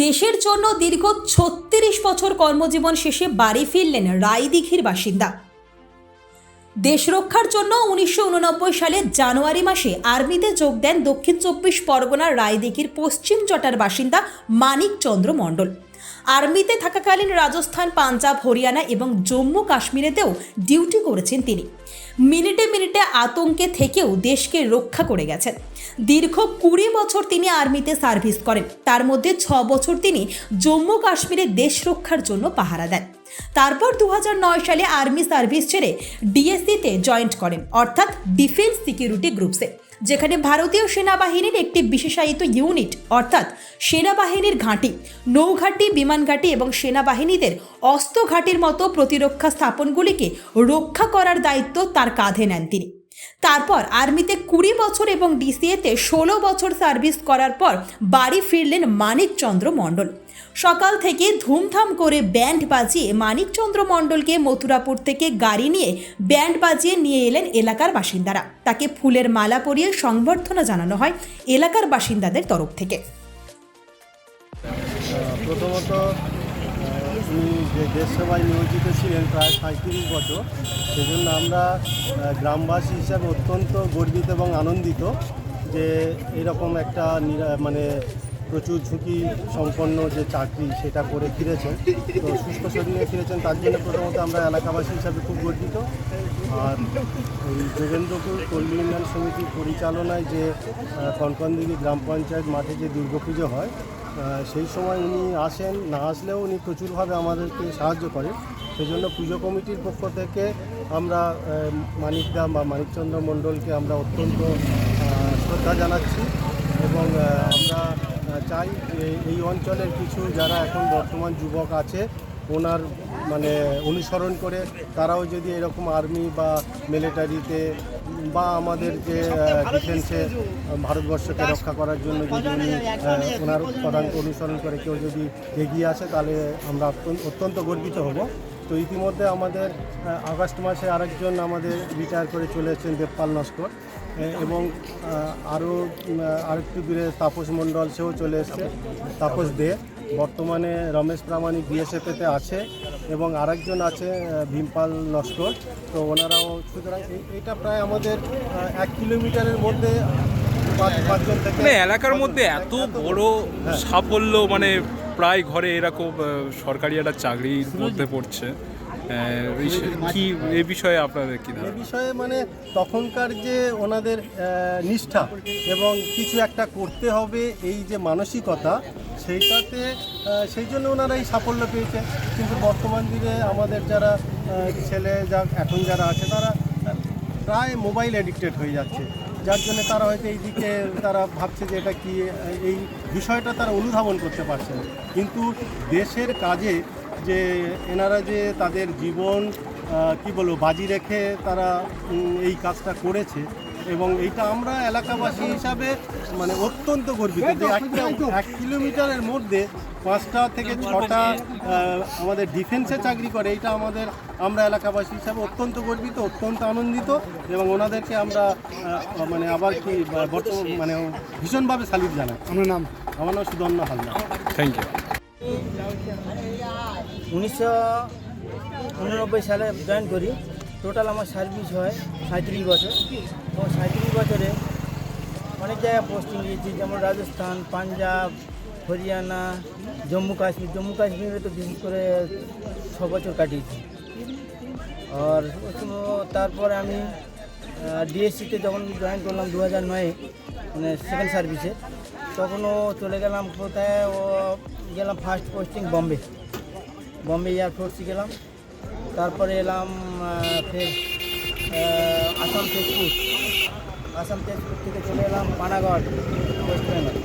দেশের জন্য দীর্ঘ ছত্রিশ বছর কর্মজীবন শেষে বাড়ি ফিরলেন রায়দিঘির বাসিন্দা। দেশ রক্ষার জন্য উনিশশো উননব্বই সালে জানুয়ারি মাসে আর্মিতে যোগ দেন দক্ষিণ চব্বিশ পরগনার রায়দিঘির পশ্চিম জটার বাসিন্দা মানিক চন্দ্র মণ্ডল। আর্মিতে থাকাকালীন রাজস্থান, পাঞ্জাব, হরিয়ানা এবং জম্মু কাশ্মীরেতেও ডিউটি করেছেন তিনি। মিনিটে মিনিটে আতঙ্কে থেকেও দেশকে রক্ষা করে গেছেন। দীর্ঘ কুড়ি বছর তিনি আর্মিতে সার্ভিস করেন। তার মধ্যে ছ বছর তিনি জম্মু কাশ্মীরে দেশ রক্ষার জন্য পাহারা দেন। তারপর দু হাজার নয় সালে আর্মি সার্ভিস ছেড়ে ডিএসসিতে জয়েন্ট করেন, অর্থাৎ ডিফেন্স সিকিউরিটি গ্রুপসে। যেখানে ভারতীয় সেনাবাহিনীর একটি বিশেষায়িত ইউনিট, অর্থাৎ সেনাবাহিনীর ঘাঁটি, নৌঘাঁটি বিমান ঘাঁটি এবং সেনাবাহিনীদের অস্ত্র ঘাঁটির মতো প্রতিরক্ষা স্থাপনগুলিকে রক্ষা করার দায়িত্ব তার কাঁধে নেন তিনি। তারপর আর্মিতে কুড়ি বছর এবং ডিসিএতে ষোলো বছর সার্ভিস করার পর বাড়ি ফিরলেন মানিকচন্দ্র মণ্ডল। সকাল থেকে ধুমধাম করে ব্যান্ড বাজিয়ে মানিকচন্দ্র মণ্ডলকে মথুরাপুর থেকে গাড়ি নিয়ে ব্যান্ড বাজিয়ে নিয়ে এলেন এলাকার বাসিন্দারা। তাকে ফুলের মালা পরিয়ে সংবর্ধনা জানানো হয় এলাকার বাসিন্দাদের তরফ থেকে। প্রথমত উনি যে দেশ নিয়োজিত ছিলেন প্রায় সাঁত্রিশ বছর, সেজন্য আমরা গ্রামবাসী হিসাবে অত্যন্ত গর্বিত এবং আনন্দিত যে এরকম একটা মানে প্রচুর ঝুঁকি সম্পন্ন যে চাকরি সেটা করে ফিরেছেন। তো সুস্থ শরীরে ফিরেছেন, তার জন্য প্রথমত আমরা এলাকাবাসী হিসাবে খুব গর্বিত। আর যোগেন্দ্রপুর পল্লী উন্নয়ন সমিতির পরিচালনায় যে কনকনদিঘি গ্রাম পঞ্চায়েত মাঠে যে দুর্গাপুজো হয় সেই সময় উনি আসেন, না আসলেও উনি প্রচুরভাবে আমাদেরকে সাহায্য করেন। সেজন্য পুজো কমিটির পক্ষ থেকে আমরা মানিকদা বা মানিকচন্দ্র মণ্ডলকে আমরা অত্যন্ত শ্রদ্ধা জানাচ্ছি এবং আমরা চাই। এই অঞ্চলের কিছু যারা এখন বর্তমান যুবক আছে, ওনার মানে অনুসরণ করে তারাও যদি এরকম আর্মি বা মিলিটারিতে বা আমাদের যে ডিফেন্সে ভারতবর্ষকে রক্ষা করার জন্য যদি উনি ওনার পদাঙ্ক অনুসরণ করে কেউ যদি এগিয়ে আসে, তাহলে আমরা অত্যন্ত গর্বিত হব। তো ইতিমধ্যে আমাদের আগস্ট মাসে আরেকজন আমাদের রিটায়ার করে চলে এসেছেন দেবপাল নস্কর এবং আরও আরেকটু দূরে তাপস মণ্ডল সেও চলে এসছে তাপস দে বর্তমানে রমেশ প্রামাণিক বিএসএফেতে আছে এবং আরেকজন আছে ভীমপাল নস্কর তো ওনারাও সুতরাং এটা প্রায় আমাদের এক কিলোমিটারের মধ্যে পাঁচ পাঁচজন থেকে মানে এলাকার মধ্যে এত বড় হ্যাঁ। সাফল্য মানে প্রায় ঘরে এরকম সরকারি একটা চাকরির মধ্যে পড়ছে। কি এই বিষয়ে আপনাদের কি এ বিষয়ে মানে তখনকার যে ওনাদের নিষ্ঠা এবং কিছু একটা করতে হবে এই যে মানসিকতা সেইটাতে সেই জন্য ওনারা এই সাফল্য পেয়েছে। কিন্তু বর্তমান দিনে আমাদের যারা ছেলে যা এখন যারা আছে তারা প্রায় মোবাইল অ্যাডিক্টেড হয়ে যাচ্ছে। যার জন্য তারা হয়তো এই দিকে তারা ভাবছে যে এটা কি, এই বিষয়টা তারা অনুধাবন করতে পারছে না। কিন্তু দেশের কাজে যে এনারা যে তাদের জীবন কি বলব, বাজি রেখে তারা এই কাজটা করেছে এবং এইটা আমরা এলাকাবাসী হিসাবে মানে অত্যন্ত গর্বিত যে একটা এক কিলোমিটারের মধ্যে পাঁচটা থেকে ছটা আমাদের ডিফেন্সে চাকরি করে। এইটা আমাদের আমরা এলাকাবাসী হিসাবে অত্যন্ত গর্বিত অত্যন্ত আনন্দিত এবং ওনাদেরকে আমরা মানে আবার কি বর্তমান মানে ভীষণভাবে সালিট জানাই। আমার নাম? আমার নাম সুদর্ণ হালদার। থ্যাংক ইউ উনিশশো উননব্বই সালে জয়েন করি। টোটাল আমার সার্ভিস হয় সাঁত্রিশ বছর। এবং সাঁত্রিশ বছরে অনেক জায়গায় পোস্টিং দিয়েছি, যেমন রাজস্থান, পাঞ্জাব, হরিয়ানা, জম্মু কাশ্মীর। জম্মু কাশ্মীরে তো বিশেষ করে ছ বছর কাটিয়েছি। আর তারপরে আমি ডিএসসিতে যখন জয়েন করলাম দু হাজার নয়ে মানে সেকেন্ড সার্ভিসে তখনও চলে গেলাম কোথায়? ও গেলাম ফার্স্ট পোস্টিং বম্বে বম্বে এয়ারফোর্সে গেলাম। তারপরে এলাম ফের আসাম তেজপুর। আসাম তেজপুর থেকে চলে এলাম পানাগড় ওয়েস্ট বেঙ্গল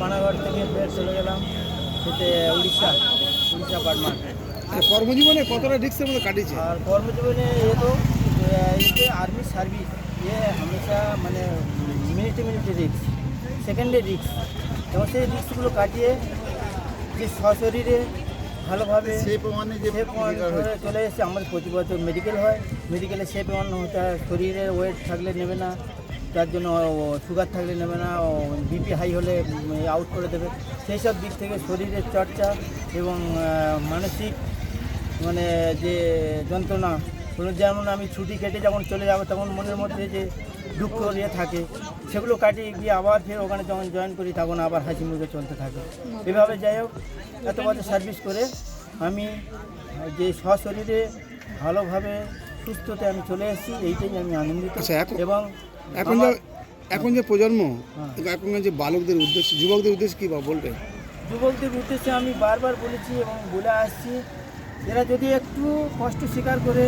পানাগড় থেকে ফের চলে গেলাম সেতে উড়িষ্যা উড়িষ্যা আর কর্মজীবনে কতটা রিক্সের মধ্যে কাটিয়েছে? আর কর্মজীবনে এ তো এতে আর্মি সার্ভিস ইয়ে হামেশা মানে মিনিটে মিনিটে রিক্স সেকেন্ডে রিক্স এবং সেই রিক্সগুলো কাটিয়ে যে সশরীরে ভালোভাবে সেই প্রমাণে যে চলে এসেছে। আমাদের প্রতি বছর মেডিকেল হয়। মেডিকেলে সে প্রমাণ হতে শরীরের ওয়েট থাকলে নেবে না। তার জন্য সুগার থাকলে নেবে না। বিপি হাই হলে আউট করে দেবে। সেই সব দিক থেকে শরীরের চর্চা এবং মানসিক মানে যে যন্ত্রণা যেমন আমি ছুটি কেটে যখন চলে যাব তখন মনের মধ্যে যে দুঃখ নিয়ে থাকে। সেগুলো কাটিয়ে গিয়ে আবার ফের ওখানে যখন জয়েন করি তখন আবার হাসি মুখে চলতে থাকে। এভাবে যাই হোক এত বছর সার্ভিস করে আমি যে সশরীরে ভালোভাবে সুস্থতে আমি চলে এসেছি এইটাই আমি আনন্দিত। আচ্ছা, এবং এখন যে এখন যে প্রজন্ম হ্যাঁ। এখনকার যে বালকদের উদ্দেশ্যে যুবকদের উদ্দেশ্যে কী বা বলবেন? যুবকদের উদ্দেশ্যে আমি বারবার বলেছি এবং বলে আসছি এরা যদি একটু কষ্ট স্বীকার করে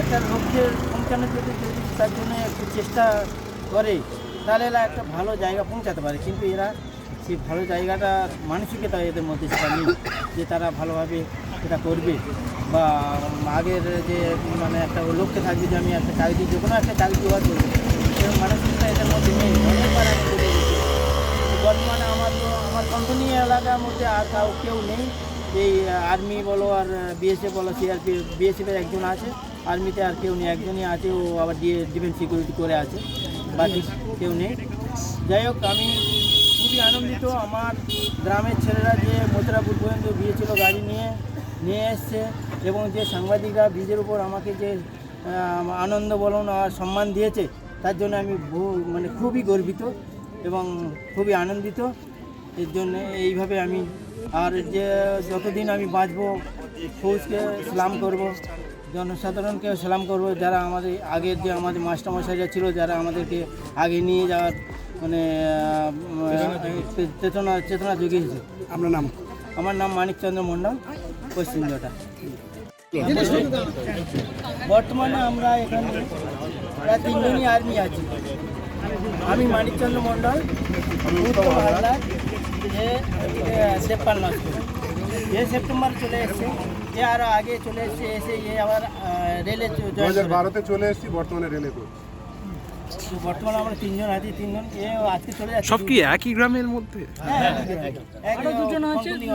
একটা লক্ষ্যের পৌঁছানোর যদি যদি তার জন্য একটু চেষ্টা করে, তাহলে এরা একটা ভালো জায়গা পৌঁছাতে পারে। কিন্তু এরা সেই ভালো জায়গাটা, মানসিকতা এদের মধ্যে সেটা নেই যে তারা ভালোভাবে এটা করবে। বা আগের যে মানে একটা লক্ষ্যে থাকবে যে আমি একটা চাকরি যে কোনো একটা চাকরি জোগাড় করব, সেরকম মানসিকতা এদের মধ্যে নেই। অনেকবার বর্তমানে আমার আমার কোম্পানি এলাকার মধ্যে আর কেউ নেই। এই আর্মি বলো আর বিএসএফ বলো সিআরপি বিএসএফের একজন আছে। আর্মিতে আর কেউ নেই, একজনই আছে, ও আবার ডিএ ডিফেন্স সিকিউরিটি করে আছে। বাকি কেউ নেই। যাই হোক, আমি খুবই আনন্দিত। আমার গ্রামের ছেলেরা যে মথুরাপুর পর্যন্ত গিয়েছিল গাড়ি নিয়ে নিয়ে এসছে এবং যে সাংবাদিকরা ব্রিজের উপর আমাকে যে আনন্দ, বলুন আর সম্মান দিয়েছে, তার জন্য আমি মানে খুবই গর্বিত এবং খুবই আনন্দিত। এর জন্য এইভাবে আমি আর যে যতদিন আমি বাঁচবো ফৌজকে সালাম করব জনসাধারণকে সালাম করব যারা আমাদের আগের যে আমাদের মাস্টারমশাইরা ছিল যারা আমাদেরকে আগে নিয়ে যাওয়ার মানে চেতনা চেতনা জুগিয়েছে। আপনার নাম? আমার নাম মানিকচন্দ্র মণ্ডল পশ্চিম জটা। বর্তমানে আমরা এখানে প্রায় তিনজনই আর্মি আছি। আমি মানিকচন্দ্র মণ্ডল তেপ্পান্ন মাস। এ সেপ্টেম্বর চলে এসছে। এ আরও আগে চলে এসছে এসে এ আবার রেলে। ভারতে চলে এসেছি বর্তমানে রেলে তো বর্তমানে আমরা তিনজন আছি তিনজন। এ আজকে চলে যাচ্ছে। সব কি একই গ্রামের মধ্যে? হ্যাঁ,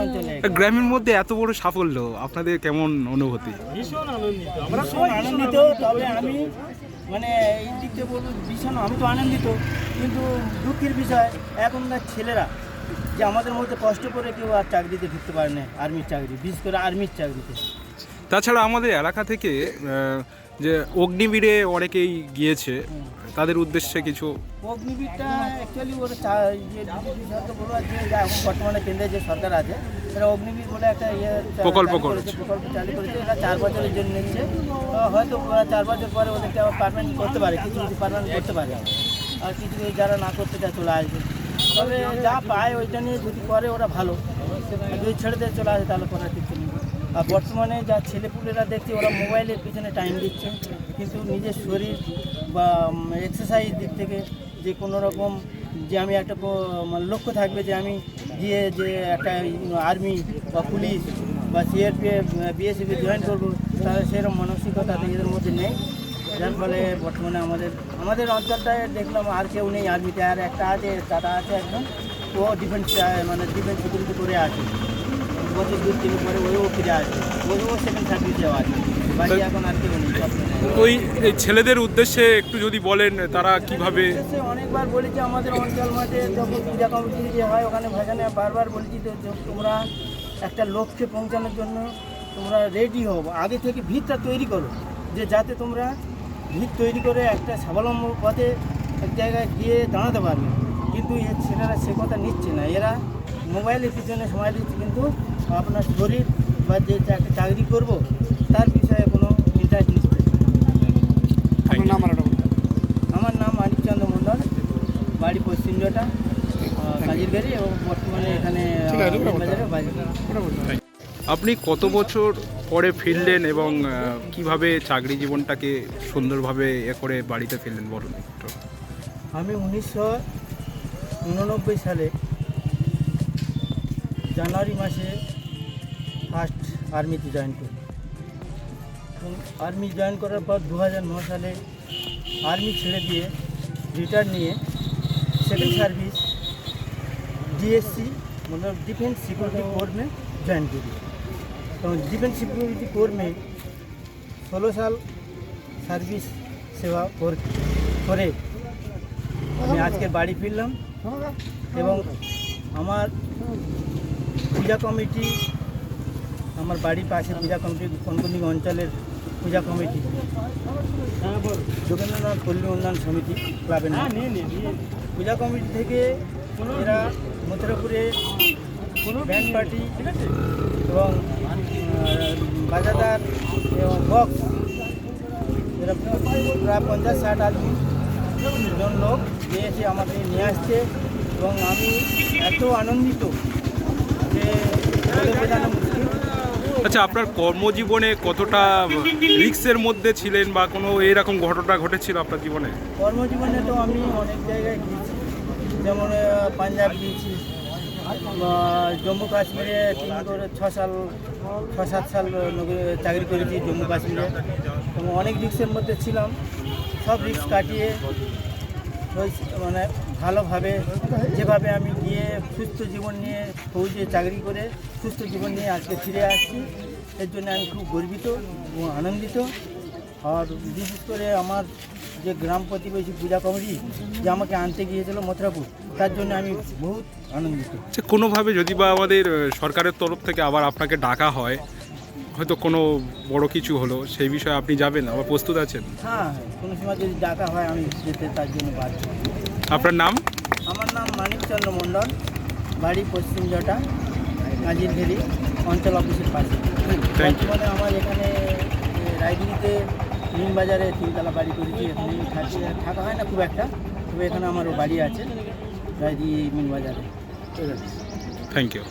অঞ্চলে গ্রামের মধ্যে এত বড় সাফল্য আপনাদের কেমন অনুভূতি? ভীষণ আনন্দিত। তবে আমি মানে এই দিক থেকে বলব ভীষণ আমি তো আনন্দিত কিন্তু দুঃখের বিষয় এখনকার ছেলেরা যে আমাদের মধ্যে কষ্ট করে কেউ আর চাকরিতে ঢুকতে পারে না আর্মির চাকরি বিশেষ করে আর্মির চাকরিতে। তাছাড়া আমাদের এলাকা থেকে যে অগ্নিবীরে অনেকেই গিয়েছে তাদের উদ্দেশ্যে কিছু অগ্নিবীরটা অ্যাকচুয়ালি ওরা চা- ইয়ে সরকার বলো যে এখন বর্তমানে কেন্দ্রে যে সরকার আছে সেটা অগ্নিবীর বলে একটা ইয়ে প্রকল্প করেছে। প্রকল্প চালু করেছে এরা চার বছরের জন্য নিচ্ছে। হয়তো চার বছর পরে ওদেরকে আবার পারমানেন্ট করতে পারে কিছু কিছু পারমানেন্ট করতে পারে। আর কিছু কিছু যারা না করতে চায় চলে আসবে। তবে যা পায় ওইটা নিয়ে যদি করে, ওরা ভালো। যদি ছেড়ে দিয়ে চলে আসে, তাহলে করার কিছু নেই। আর বর্তমানে যা ছেলেপুলেরা দেখছি, ওরা মোবাইলের পিছনে টাইম দিচ্ছে। কিন্তু নিজের শরীর বা এক্সারসাইজ দিক থেকে যে কোনো রকম যে আমি একটা মানে লক্ষ্য থাকবে যে আমি গিয়ে যে একটা আর্মি বা পুলিশ বা সিআরপিএফ বিএসএফে জয়েন করব, তাহলে সেরকম মানসিকতা এদের মধ্যে নেই। যার ফলে বর্তমানে আমাদের আমাদের অঞ্চলটায় দেখলাম আর কেউ নেই আর্মিতে আর একটা আছে দাদা আছে একজন। ও ডিফেন্স মানে ডিফেন্স সিকিউরিটি করে আছে। বছর দু তিন পরে ওইও ফিরে আসবে। ওইও সেকেন্ড সার্ভিসেও আছে। ওই এই ছেলেদের উদ্দেশ্যে একটু যদি বলেন তারা কীভাবে অনেকবার বলেছি আমাদের অঞ্চল মাঠে যখন পূজা কমিটি যে হয় ওখানে ভাসানে বারবার বলেছি তো যে তোমরা একটা লক্ষ্যে পৌঁছানোর জন্য তোমরা রেডি হও। আগে থেকে ভিতটা তৈরি করো। যে যাতে তোমরা ভিত তৈরি করে একটা স্বাবলম্ব পথে এক জায়গায় গিয়ে দাঁড়াতে পারবে। কিন্তু এর ছেলেরা সে কথা নিচ্ছে না। এরা মোবাইলের পিছনে সময় দিচ্ছে কিন্তু আপনার শরীর বা যে চাকরি করব তার বিষয়ে কোনো ইন্টারেস্ট নিচ্ছে। আমার নাম মানিকচন্দ্র মণ্ডল বাড়ি পশ্চিমজটা কাজিরগাড়ি এবং বর্তমানে এখানে বাজারে বলুন। আপনি কত বছর পরে ফিরলেন এবং আহ, কিভাবে চাকরি জীবনটাকে সুন্দরভাবে এ করে বাড়িতে ফিরলেন বলুন একটু আমি উনিশশো উননব্বই সালে জানুয়ারি মাসে ফার্স্ট আর্মিতে জয়েন করি এবং আর্মি জয়েন করার পর দু সালে আর্মি ছেড়ে দিয়ে রিটার্ন নিয়ে সেকেন্ড সার্ভিস ডিএসসি मतलब डिफेंस सिक्योरिटी कोर में ज्वाइन करी এবং ডিফেন্স সিকিউরিটি কর্মে ষোলো সাল সার্ভিস সেবা করে আমি আজকে বাড়ি ফিরলাম এবং আমার পূজা কমিটি, আমার বাড়ির পাশে পূজা কমিটি, কনকুনি অঞ্চলের পূজা কমিটি, যোগেন্দ্রনাথ পল্লী উন্নয়ন সমিতি ক্লাবে পূজা কমিটি থেকে এরা মথুরাপুরে ব্যান্ড পার্টি এবং বাজাদার এবং বক্স এরা প্রায় পঞ্চাশ ষাট আদমি জন লোক নিয়ে এসে আমাকে নিয়ে আসছে এবং আমি এত আনন্দিত যে বলে বোঝানো মুশকিল আচ্ছা আপনার কর্মজীবনে কতটা রিক্সের মধ্যে ছিলেন বা কোনো এরকম ঘটনা ঘটেছিল আপনার জীবনে? কর্মজীবনে তো আমি অনেক জায়গায় গিয়েছি। যেমন পাঞ্জাব গিয়েছি জম্মু কাশ্মীরে তিন করে ছ সাল, ছ সাত সাল চাকরি করেছি জম্মু কাশ্মীরে। এবং অনেক রিক্সের মধ্যে ছিলাম। সব রিক্স কাটিয়ে মানে ভালোভাবে যেভাবে আমি গিয়ে সুস্থ জীবন নিয়ে ফৌজে চাকরি করে সুস্থ জীবন নিয়ে আজকে ফিরে আসছি, এর জন্য আমি খুব গর্বিত এবং আনন্দিত। আর বিশেষ করে আমার যে গ্রাম প্রতিবেশী পূজা কমিটি যে আমাকে আনতে গিয়েছিল মথুরাপুর তার জন্য আমি বহুত আনন্দিত। আচ্ছা কোনোভাবে যদি বা আমাদের সরকারের তরফ থেকে আবার আপনাকে ডাকা হয় হয়তো কোনো বড় কিছু হলো সেই বিষয়ে আপনি যাবেন আবার প্রস্তুত আছেন? হ্যাঁ কোনো সময় যদি ডাকা হয় আমি যেতে তার জন্য বাধ্য। আপনার নাম? আমার নাম মানিকচন্দ্র মণ্ডল বাড়ি পশ্চিম জটা কাজিরঘেরি অঞ্চল অফিসের পাশে। বর্তমানে আমার এখানে এ, রায়দিঘিতে বাজারে তিনতলা বাড়ি করেছি এখানে থাকা হয় না খুব একটা তবে এখানে আমারও বাড়ি আছে। রায়দিঘি মিল বাজারে থ্যাংক ইউ